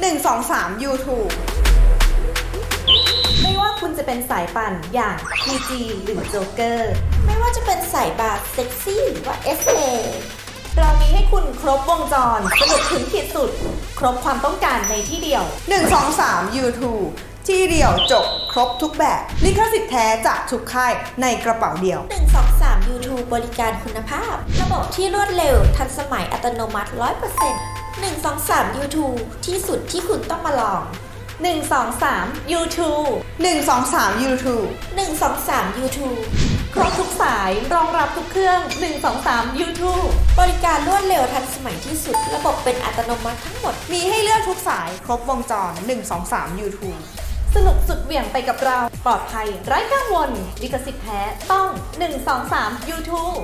123 YouTube ไม่ว่าคุณจะเป็นสายปั่นอย่าง PG หรือโจเกอร์ ไม่ว่าจะเป็นสายบาร์เซ็กซี่หรือว่า SA เรามีให้คุณครบวงจร สนุกถึงขีดสุด ครบความต้องการในที่เดียว 123 YouTube ที่เดียวจบครบทุกแบบ ลิขสิทธิ์แท้จากทุกค่ายในกระเป๋าเดียว 123 YouTube บริการคุณภาพ ระบบที่รวดเร็วทันสมัยอัตโนมัติ 100% 123 YouTube ที่สุดที่คุณต้องมาลอง 123 YouTube 123 YouTube 123 YouTube ครบทุกสายรองรับทุกเครื่อง 123 YouTube บริการรวดเร็วทันสมัยที่สุด ระบบเป็นอัตโนมัติทั้งหมด มีให้เลือกทุกสายครบวงจร 123 YouTube สนุกสุดเหวี่ยงไปกับเรา ปลอดภัยไร้กังวลลิขสิทธิ์แท้ต้อง 123 YouTube